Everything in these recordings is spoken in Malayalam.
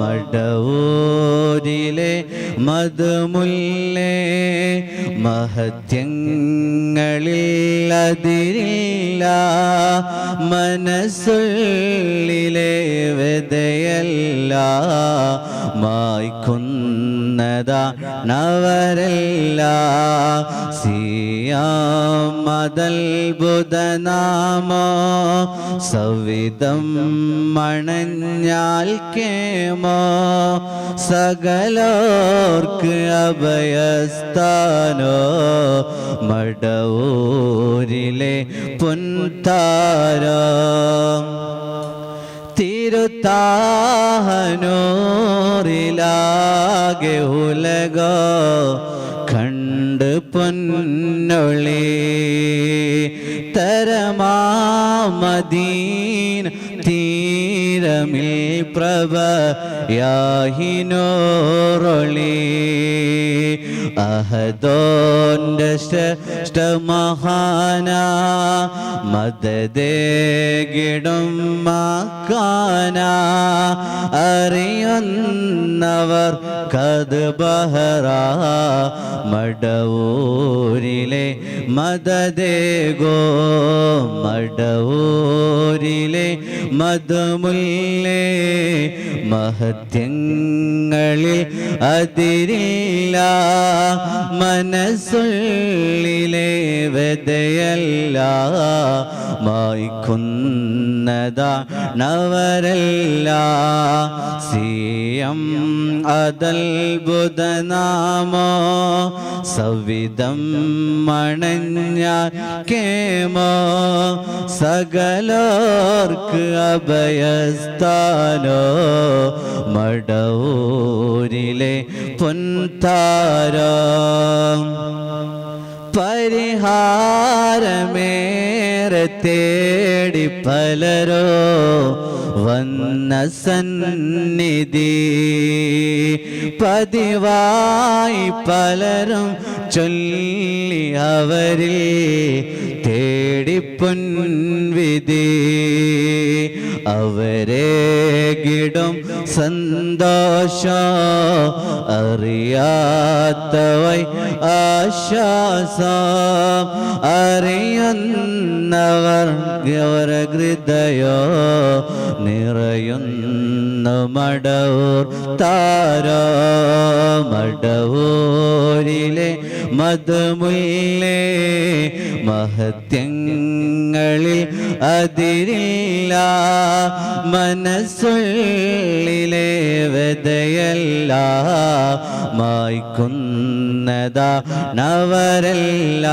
മടവൂരിലെ മതമുല്ലേ മഹത്യങ്ങളിൽ അതിരില്ല മനസ്സുള്ളിലെ വെതയല്ല. മായ്ക്കുന്നതാ നവരല്ല. സിയാമതൽബുധനാമോ സവിധം മണഞ്ഞാൽ കേമോ. സകലോർക്ക് അഭയസ്ഥാനോ. മടവൂരിലെ പൊൻതാരോ തിരുത്താഹനൂറിലാകെ ഉലകോ തരമാമദീൻ തീരമിൽ പ്രഭ യാഹിനോറൊളി അഹദോന്റെ മഹാന മദദേഗിടും മക്കാന. അറിയുന്നവർ കത് ബഹറ മടവൂരിലെ മദദേഗോ മടവൂരിലെ മതമുല്ലേ മഹത്യങ്ങളിൽ അതിരില്ല മനസ്സുള്ളിലെ വെതയല്ല മായിക്കുന്നത നവരല്ല. സിയം അതൽബുധനാമോ സവിധം മണഞ്ഞ കേമോ? സകലോർക്ക് അഭയസ്ഥാനോ മടവൂരിലെ പൊൻതാരോ പരിഹാരമേറെ തേടി പലരോ വന്ന സന്നിധി. പതിവായി പലരും ചൊല്ലി അവരിൽ തേടിപ്പൊൻവിധി അവരെ ഗിടും സന്തോഷ അറിയാത്തവൈ ആശ്വാസ അറിയുന്നവർ അവർ ഹൃദയോ നിറയുന്നു മടവൂർ താരോ മടവൂരിലെ മധുമുല്ലേ മഹത്യങ്ങളിൽ അതിരില്ല. മനസ്സുള്ളിലെ വെതയല്ല മായ്ക്കുന്നതാ നവരല്ല.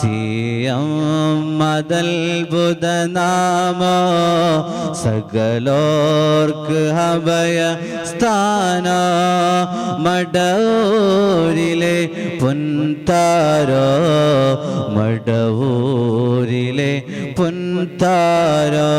സിയം മതൽബുധനാമോ സകലോർക്ക് അഭയ സ്ഥാന മടവൂരിലെ പൊൻതാരോ മടവൂരിലെ പൊൻതാരോ.